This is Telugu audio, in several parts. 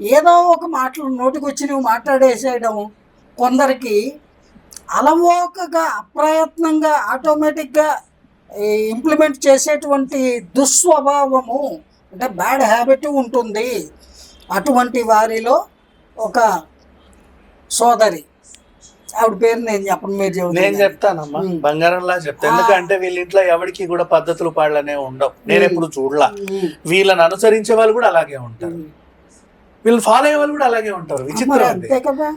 ఏదో ఒక మాటలు నోటికి వచ్చి నువ్వు మాట్లాడేసేయడం కొందరికి అలవోకగా అప్రయత్నంగా ఆటోమేటిక్గా ఇంప్లిమెంట్ చేసేటువంటి దుస్వభావము అంటే బ్యాడ్ హ్యాబిట్ ఉంటుంది. అటువంటి వారిలో ఒక సోదరి. ఆవిడ పేరు నేను చెప్పను మీరు నేను. చెప్తానమ్మా. బంగారంలా చెప్తా. ఆ. ఎందుకంటే వీళ్ళ ఇంట్లో ఎవరికి కూడా పద్ధతులు పాడలనే ఉండవు. నేను ఎప్పుడు చూడలా. వీళ్ళని అనుసరించే వాళ్ళు కూడా అలాగే ఉంటారు. వీళ్ళు ఫాలో అయ్యే వాళ్ళు కూడా అలాగే ఉంటారు. విచిత్రం అంతే కదా.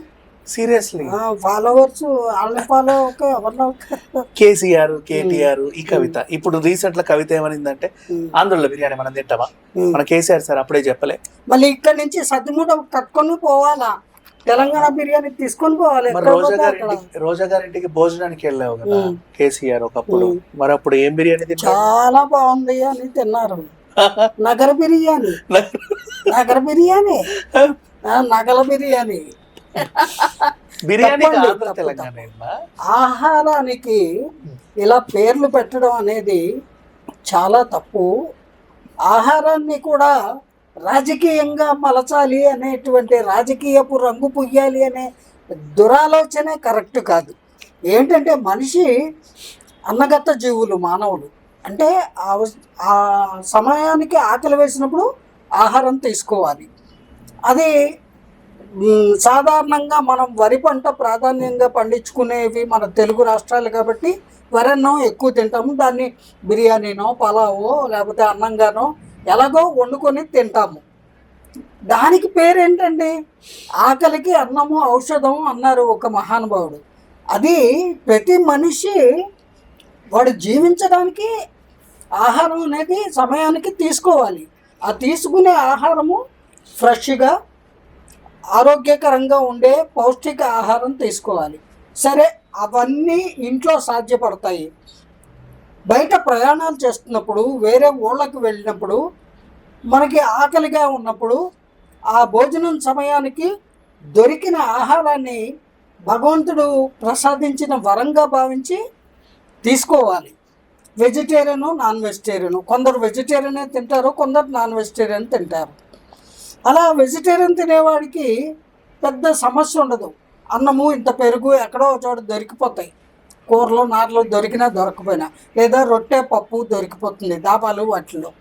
సీరియస్లీ ఫాలోవర్స్ వాళ్ళ ఫాలో కేసీఆర్ కేటీఆర్ ఈ కవిత. ఇప్పుడు రీసెంట్లో కవిత ఏమనిందంటే. ఆంధ్రలో బిర్యానీ మనం తింటామా. మన కేసీఆర్ సార్ అప్పుడే చెప్పలే. మళ్ళీ ఇక్కడ నుంచి సద్దుమూట కట్టుకొని పోవాలా? తెలంగాణ బిర్యానీ తీసుకొని పోవాలి. రోజా. గారింటికి రోజా గారింటికి భోజనానికి వెళ్ళావు కదా. కేసీఆర్ ఒకప్పుడు. మరి అప్పుడు ఏం బిర్యానీ చాలా బాగుంది అని తిన్నారు. నగర బిర్యానీ. నగర బిర్యానీ? నగల బిర్యానీ. బిర్యానీ? ఆహారానికి ఇలా పేర్లు పెట్టడం అనేది చాలా తప్పు. ఆహారాన్ని కూడా రాజకీయంగా మలచాలి అనేటువంటి రాజకీయపు రంగు పుయ్యాలి అనే దురాలోచనే కరెక్ట్ కాదు. ఏంటంటే మనిషి అన్నగత జీవులు మానవులు. అంటే ఆ సమయానికి ఆకలి వేసినప్పుడు ఆహారం తీసుకోవాలి. అది సాధారణంగా మనం వరి పంట ప్రాధాన్యంగా పండించుకునేవి మన తెలుగు రాష్ట్రాలు కాబట్టి వరన్నం ఎక్కువ తింటాము. దాన్ని బిర్యానీనో పలావో లేకపోతే అన్నంగానో ఎలాగో వండుకొని తింటాము. దానికి పేరేంటండి? ఆకలికి అన్నము ఔషధం అన్నారు ఒక మహానుభావుడు. అది ప్రతి మనిషి వాడు జీవించడానికి ఆహారం అనేది సమయానికి తీసుకోవాలి. ఆ తీసుకునే ఆహారము ఫ్రెష్గా ఆరోగ్యకరంగా ఉండే పౌష్టిక ఆహారం తీసుకోవాలి. సరే అవన్నీ ఇంట్లో సాధ్యపడతాయి. బయట ప్రయాణాలు చేస్తున్నప్పుడు వేరే ఊళ్ళకి వెళ్ళినప్పుడు మనకి ఆకలిగా ఉన్నప్పుడు ఆ భోజనం సమయానికి దొరికిన ఆహారాన్ని భగవంతుడు ప్రసాదించిన వరంగా భావించి తీసుకోవాలి. వెజిటేరియను నాన్ వెజిటేరియను కొందరు వెజిటేరియనే తింటారు కొందరు నాన్ వెజిటేరియన్ తింటారు. అలా వెజిటేరియన్ తినేవాడికి పెద్ద సమస్య ఉండదు. అన్నము ఇంత పెరుగు ఎక్కడో చోట దొరికిపోతాయి. కూరలు నారలు దొరికినా దొరకపోయినా. లేదా రొట్టె పప్పు దొరికిపోతుంది దాబాలు వాటిలో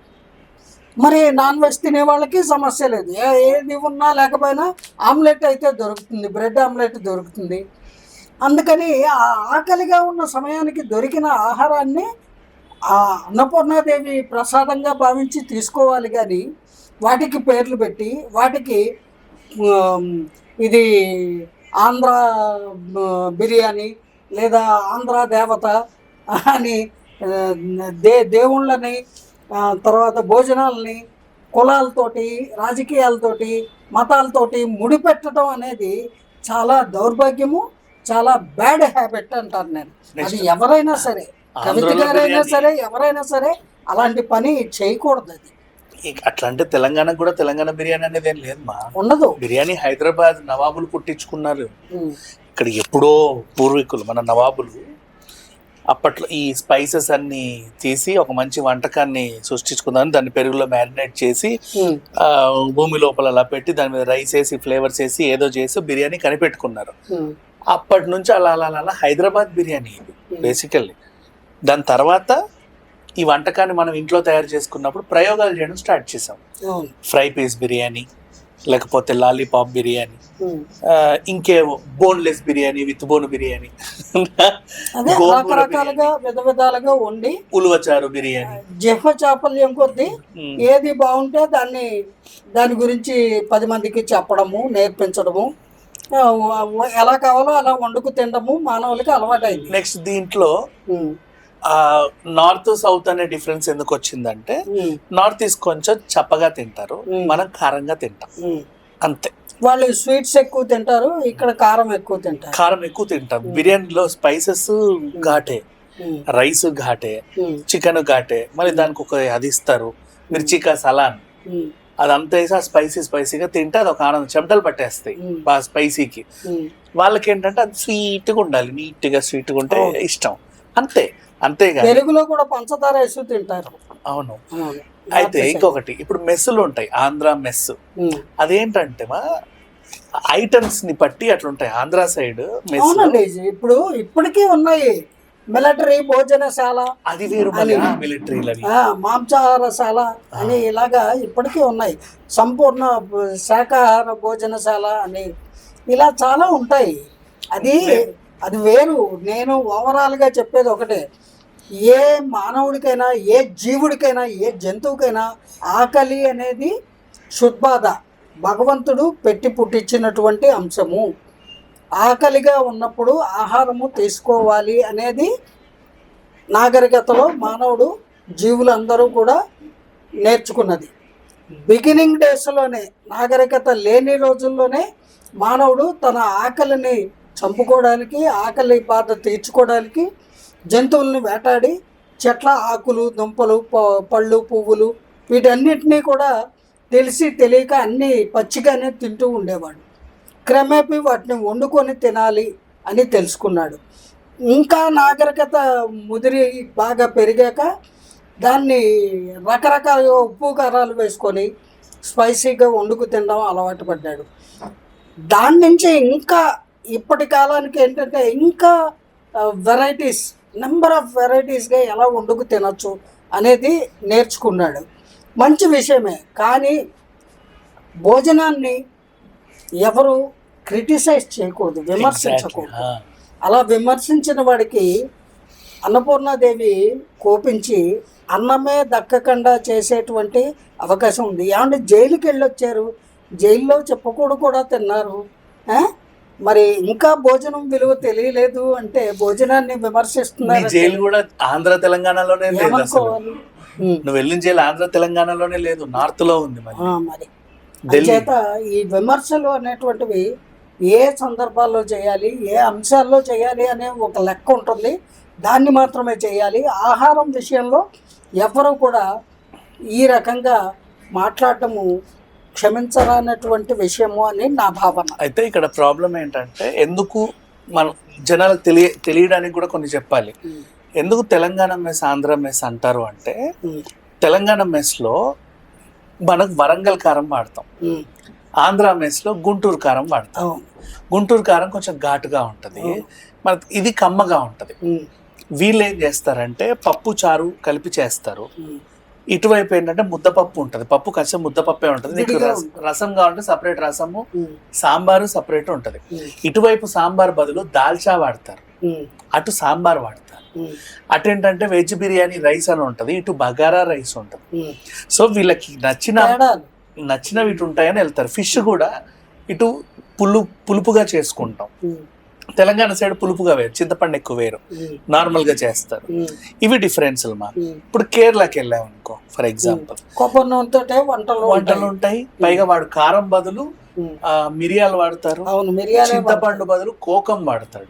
మరి నాన్ వెజ్ తినే వాళ్ళకి సమస్య లేదు. ఏ- ఏది ఉన్నా లేకపోయినా ఆమ్లెట్ అయితే దొరుకుతుంది బ్రెడ్ ఆమ్లెట్ దొరుకుతుంది. అందుకని ఆ ఆకలిగా ఉన్న సమయానికి దొరికిన ఆహారాన్ని ఆ అన్నపూర్ణాదేవి ప్రసాదంగా భావించి తీసుకోవాలి కానీ వాటికి పేర్లు పెట్టి వాటికి ఇది ఆంధ్ర బిర్యానీ లేదా ఆంధ్ర దేవత అని దే దేవుళ్ళని తర్వాత భోజనాలని కులాలతోటి రాజకీయాలతోటి మతాలతోటి ముడిపెట్టడం అనేది చాలా దౌర్భాగ్యము చాలా బ్యాడ్ హ్యాబిట్ అంటాను నేను అది. ఎవరైనా సరే కవిత గారైనా. సరే ఎవరైనా సరే అలాంటి పని చేయకూడదు అది. అట్లా అంటే తెలంగాణకు కూడా తెలంగాణ బిర్యానీ అనేది ఏం లేదు మా ఉండదు. బిర్యానీ హైదరాబాద్ నవాబులు పుట్టించుకున్నారు ఇక్కడ ఎప్పుడో పూర్వీకులు మన నవాబులు అప్పట్లో ఈ స్పైసెస్ అన్ని తీసి ఒక మంచి వంటకాన్ని సృష్టించుకుందామని దాన్ని పెరుగులో మ్యారినేట్ చేసి భూమి లోపల అలా పెట్టి దాని మీద రైస్ వేసి ఫ్లేవర్స్ వేసి ఏదో చేసి బిర్యానీ కనిపెట్టుకున్నారు. అప్పటి నుంచి అలా అలా అలా అలా హైదరాబాద్ బిర్యానీ ఇది బేసికల్లీ. దాని తర్వాత ఈ వంటకాన్ని మనం ఇంట్లో తయారు చేసుకున్నప్పుడు ప్రయోగాలు చేయడం స్టార్ట్ చేసాం ఫ్రై పీస్ బిర్యానీ లేకపోతే lollipop biryani ఇంకేవో boneless biryani with bone biryani. రకరకాలుగా విధ విధాలుగా వండి ఉలువచారు బిర్యానీ. జిహ్వ చాపల్యం కొద్దీ. ఏది బాగుంటే దాన్ని దాని గురించి పది మందికి చెప్పడము నేర్పించడము ఎలా కావాలో అలా వండుకు తినడము మానవులకి అలవాటైంది. నెక్స్ట్ దీంట్లో నార్త్ సౌత్ అనే డిఫరెన్స్ ఎందుకు వచ్చిందంటే నార్త్ ఈస్ట్ కొంచెం చప్పగా తింటారు. మనం కారంగా తింటాం. అంతే. వాళ్ళు స్వీట్స్ ఎక్కువ తింటారు ఇక్కడ కారం ఎక్కువ తింటారు. కారం ఎక్కువ తింటాం. బిర్యానీలో స్పైసెస్ ఘాటే రైస్ ఘాటే చికెన్ ఘాటే మళ్ళీ దానికి ఒక అది ఇస్తారు మిర్చికా సలాన్ అదంతా వేసి ఆ స్పైసీ స్పైసీగా తింటే అది ఒక ఆనందం. చెమటలు పట్టేస్తాయి బాగా స్పైసీకి. వాళ్ళకి ఏంటంటే అది స్వీట్గా ఉండాలి. నీట్గా స్వీట్గా ఉంటే. ఇష్టం. అంతే. అంతేగా తెలుగులో కూడా పంచదార వేసి తింటారు. అవును. అయితే ఇంకొకటి ఇప్పుడు మెస్సులు ఉంటాయి ఆంధ్ర మెస్. అదేంటంటే మా ఐటమ్స్ని బట్టి అట్లా ఉంటాయి ఆంధ్ర సైడ్ మెస్ అవునండి ఇప్పుడు ఇప్పటికీ ఉన్నాయి. మిలిటరీ భోజనశాల అది వేరు ఆ, మాంసాహారశాల అని ఇలాగా ఇప్పటికీ ఉన్నాయి. సంపూర్ణ శాకాహార భోజనశాల అని ఇలా చాలా ఉంటాయి. అది అది వేరు. నేను ఓవరాల్గా చెప్పేది ఒకటే. ఏ మానవుడికైనా ఏ జీవుడికైనా ఏ జంతువుకైనా ఆకలి అనేది శుద్బాధ భగవంతుడు పెట్టి పుట్టించినటువంటి అంశము. ఆకలిగా ఉన్నప్పుడు ఆహారము తీసుకోవాలి అనేది నాగరికతలో మానవుడు జీవులందరూ కూడా నేర్చుకున్నది. బిగినింగ్ డేస్లోనే నాగరికత లేని రోజుల్లోనే మానవుడు తన ఆకలిని చంపుకోవడానికి ఆకలి బాధ తీర్చుకోవడానికి జంతువుల్ని వేటాడి చెట్ల ఆకులు దుంపలు ప- పళ్ళు పువ్వులు వీటన్నిటినీ కూడా తెలిసి తెలియక అన్నీ పచ్చిగానే తింటూ ఉండేవాడు. క్రమేపీ వాటిని వండుకొని తినాలి అని తెలుసుకున్నాడు. ఇంకా నాగరికత ముదిరి బాగా పెరిగాక దాన్ని రకరకాల ఉప్పు కారాలు వేసుకొని స్పైసీగా వండుకు తినడం అలవాటు పడ్డాడు. దాని నుంచి ఇంకా ఇప్పటి కాలానికి ఏంటంటే ఇంకా వెరైటీస్ నెంబర్ ఆఫ్ వెరైటీస్గా ఎలా వండుకు తినొచ్చు అనేది నేర్చుకున్నాడు. మంచి విషయమే కానీ భోజనాన్ని ఎవరు క్రిటిసైజ్ చేయకూడదు విమర్శించకూడదు. అలా విమర్శించిన వాడికి అన్నపూర్ణాదేవి కోపించి అన్నమే దక్కకుండా చేసేటువంటి అవకాశం ఉంది. ఏమంటే జైలుకి వెళ్ళొచ్చారు జైల్లో చెప్పకూడదు కూడా తిన్నారు? మరి ఇంకా భోజనం విలువ తెలియలేదు అంటే భోజనాన్ని విమర్శిస్తున్నారు జైలు కూడా ఆంధ్ర తెలంగాణలోనే లేదు అసలు. నువ్వు వెళ్ళిన జైలు ఆంధ్ర తెలంగాణలోనే లేదు నార్త్లో ఉంది మరి. మరి. చేత ఈ విమర్శలు అనేటువంటివి ఏ సందర్భాల్లో చేయాలి ఏ అంశాల్లో చేయాలి అనే ఒక లెక్క ఉంటుంది. దాన్ని మాత్రమే చేయాలి. ఆహారం విషయంలో ఎవరు కూడా ఈ రకంగా మాట్లాడటము క్షమించరానటువంటి విషయము అని నా భావన. అయితే ఇక్కడ ప్రాబ్లం ఏంటంటే ఎందుకు మనం జనాలకు తెలియ తెలియడానికి కూడా కొన్ని చెప్పాలి. ఎందుకు తెలంగాణ మెస్ ఆంధ్ర మెస్ అంటారు అంటే తెలంగాణ మెస్లో మనకు వరంగల్ కారం వాడతాం. ఆంధ్ర మెస్లో గుంటూరు కారం వాడతాం. గుంటూరు కారం కొంచెం ఘాటుగా ఉంటుంది. మన ఇది కమ్మగా ఉంటుంది. వీళ్ళు ఏం చేస్తారంటే పప్పు చారు కలిపి చేస్తారు. ఇటువైపు ఏంటంటే ముద్దపప్పు ఉంటుంది. పప్పు కొంచెం ముద్దపప్పే ఉంటుంది. నీకు రస- కావాలంటే సపరేట్ రసము సాంబారు సపరేట్ ఉంటుంది. ఇటువైపు సాంబార్ బదులు దాల్చా వాడతారు. అటు సాంబార్ వాడతారు. అటు ఏంటంటే వెజ్ బిర్యానీ రైస్ అని ఉంటుంది. ఇటు బగారా రైస్ ఉంటుంది. సో వీళ్ళకి నచ్చిన నచ్చినవి ఇటు ఉంటాయని వెళ్తారు. ఫిష్ కూడా ఇటు పులు పులుపుగా చేసుకుంటాం. తెలంగాణ సైడ్ పులుపుగా వేరు చింతపండు ఎక్కువ వేరు. నార్మల్గా చేస్తారు. ఇవి డిఫరెన్స్లు మా. ఇప్పుడు కేరళకి వెళ్ళాం అనుకో ఫర్ ఎగ్జాంపుల్. కొబ్బరి నూనెతోటే వంటలు వంటలు ఉంటాయి. పైగా వాడు కారం బదులు మిరియాలు వాడతారు. అవును మిరియాలే చింతపండు బదులు కోకం వాడతాడు.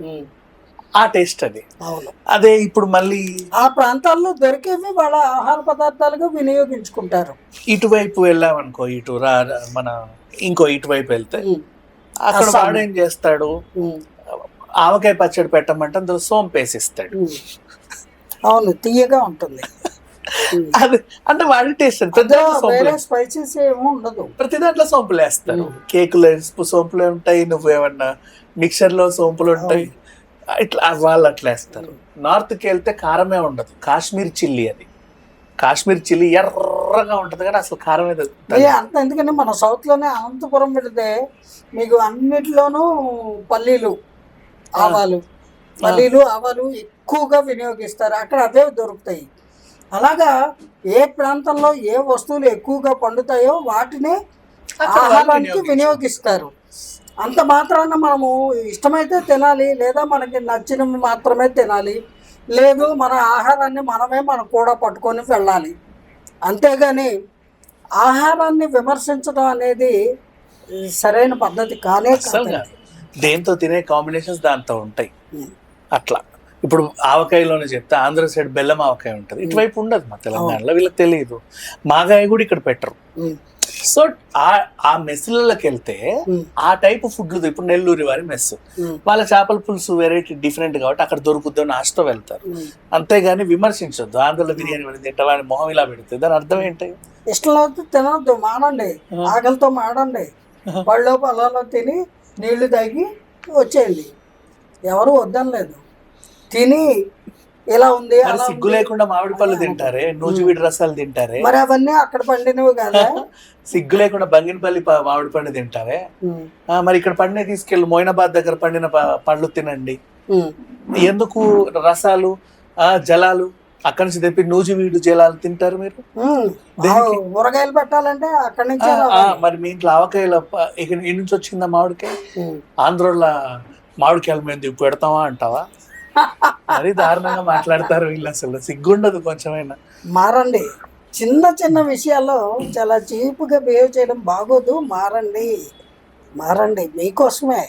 ఆ టేస్ట్ అది. అవును. అదే ఇప్పుడు మళ్ళీ ఆ ప్రాంతాల్లో దొరికేవి వాళ్ళ ఆహార పదార్థాలుగా వినియోగించుకుంటారు. ఇటువైపు వెళ్ళాం అనుకో ఇటు రా మన ఇంకో ఇటువైపు వెళ్తే అక్కడ. వాడు ఏం చేస్తాడు ఆవకాయ పచ్చడి పెట్టమంటే అందులో సోంపు వేసిస్తాడు. ఉమ్. అవును తీయగా ఉంటుంది. అది అంటే వాడి టేస్ట్ స్పైసెస్ ఏమీ ఉండదు. ప్రతి దాంట్లో సోంపులు వేస్తారు. కేకులు సోంపులు ఉంటాయి నువ్వేమన్నా మిక్సర్లో సోంపులు ఉంటాయి. ఇట్లా వాళ్ళు అట్లా వేస్తారు. నార్త్కి వెళ్తే కారమే ఉండదు. కాశ్మీర్ చిల్లీ అది. కాశ్మీర్ చిల్లీ ఎర్రగా ఉంటది కానీ అసలు కారం అంత ఎందుకంటే మన సౌత్లోనే అనంతపురం పెడితే మీకు అన్నిటిలోనూ పల్లీలు ఆవాలు. పల్లీలు ఆవాలు ఎక్కువగా వినియోగిస్తారు. అక్కడ అవే దొరుకుతాయి. అలాగా ఏ ప్రాంతంలో ఏ వస్తువులు ఎక్కువగా పండుతాయో వాటినే ఆహారానికి. వినియోగిస్తారు. అంత మాత్రాన మనము ఇష్టమైతే తినాలి లేదా మనకి నచ్చినవి మాత్రమే తినాలి లేదు మన ఆహారాన్ని మనమే మన కూడా పట్టుకొని వెళ్ళాలి. అంతేగాని ఆహారాన్ని విమర్శించడం అనేది సరైన పద్ధతి కానే కాదు. దేంతో తినే కాంబినేషన్స్ దాంతో ఉంటాయి. ఉమ్. అట్లా. ఇప్పుడు ఆవకాయలోనే చెప్తే ఆంధ్ర సైడ్ బెల్లం ఆవకాయ ఉంటుంది. ఇటువైపు ఉండదు మా తెలంగాణలో వీళ్ళకి తెలియదు. మాగాయ కూడా ఇక్కడ పెట్టరు. ఉమ్. సో ఆ ఆ మెస్సులకి వెళ్తే ఆ టైప్ ఫుడ్లు ఇప్పుడు నెల్లూరి వారి మెస్ వాళ్ళ చేపల పులుసు వెరైటీ డిఫరెంట్ కాబట్టి అక్కడ దొరుకుద్దని ఆశతో వెళ్తారు. అంతేగాని విమర్శించొద్దు. ఆంధ్రలో బిర్యానీ పెడితే తింటావా అని మొహం ఇలా పెడితే దాని అర్థం ఏంటి? ఇష్టం తినొద్దు మానండి. ఆకలితో మాడండి. పళ్ళు పొలాల్లో తిని నీళ్ళు తాగి వచ్చేయండి. ఎవరు వద్దనలేదు. తిని ఇలా ఉంది మరి అలా సిగ్గు. లేకుండా మామిడి పళ్ళు తింటారే నూజివీడి రసాలు తింటారే? మరి అవన్నీ అక్కడ పండినవి కదా? సిగ్గు లేకుండా బంగినపల్లి మామిడి పండు తింటారే? మరి ఇక్కడ పండిన తీసుకెళ్ళి మోయినాబాద్ దగ్గర పండిన పళ్ళు తినండి. ఎందుకు రసాలు ఆ జలాలు? అక్కడి నుంచి తెప్పి నూజివీడు జలాలు తింటారు మీరు? ఊరగాయలు పెట్టాలంటే అక్కడి నుంచే. మరి మీ ఇంట్లో ఆవకాయల ఇక్కడ నుంచి వచ్చిందా మామిడికాయ. ఆంధ్రోళ్ళ మామిడికాయలు మేము దిప్పు పెడతామా అంటావా? మరి దారుణంగా మాట్లాడతారు వీళ్ళు అసలు. సిగ్గుండదు కొంచెమైనా. మారండి. చిన్న చిన్న విషయాల్లో చాలా చీప్గా బిహేవ్ చేయడం బాగోదు. మారండి. మారండి. మీకోసమే.